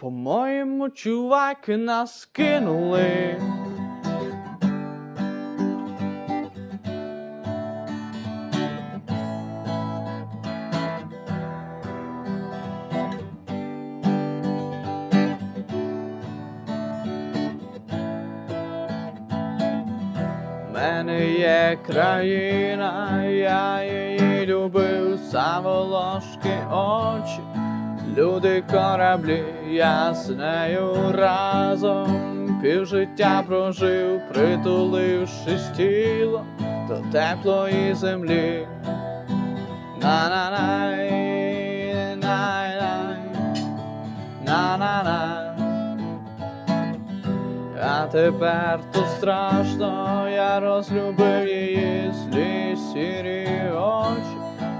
По-моєму, чуваки нас кинули. Мене є країна, я її любив, самоложки очі, люди кораблі, я з нею разом півжиття прожив, притулившись тіло до теплої землі. На-на-най, най-най, на-на-най. А тепер тут страшно, я розлюбив її злі сірі очі,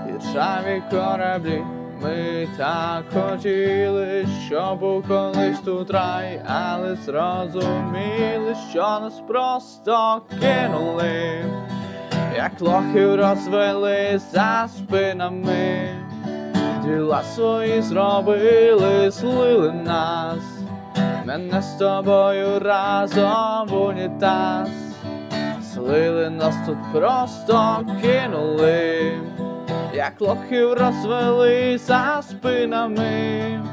і ржаві кораблі. Ми так хотіли, щоб був колись тут рай, але зрозуміли, що нас просто кинули, як лохів розвели за спинами, діла свої зробили, злили нас. Мене з тобою разом в унітаз. Слили нас тут просто кинули, як лохів розвели за спинами,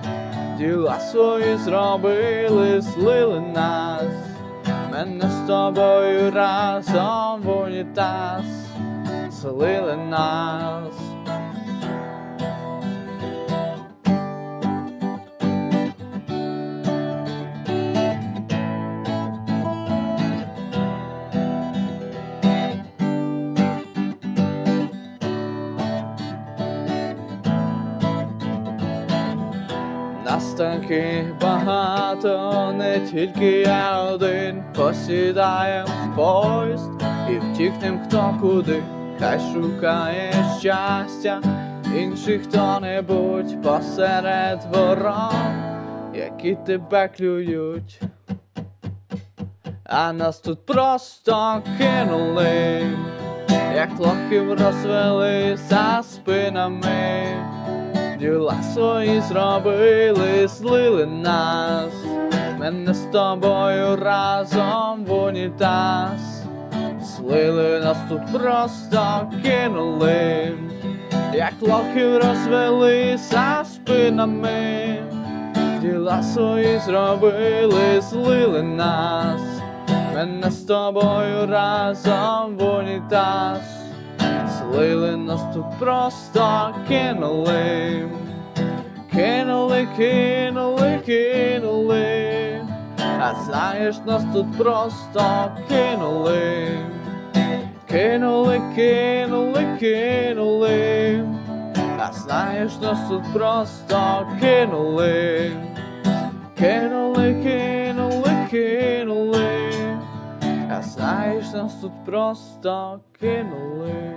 діла свої зробили, слили нас, мене з тобою разом в унітаз Слили нас. Нас таких багато, не тільки я один. Посідаєм в поїзд і втікнем хто куди, хай шукає щастя, інший хто-небудь посеред ворон, які тебе клюють, а нас тут просто кинули, як лохів розвели за спинами діла свої зробили, злили нас, мене з тобою разом в унітаз, злили нас тут просто кинули, як лохів розвели за спинами, діла свої зробили, злили нас, мене з тобою разом в унітаз. Слили нас тут просто кинули, кинули, кинули, а знаєш, нас тут просто кинули, кинули, кинули, кинули, а знаєш, нас тут просто кинули, кинули, кинули, кинули. А знаєш, нас тут просто кинули.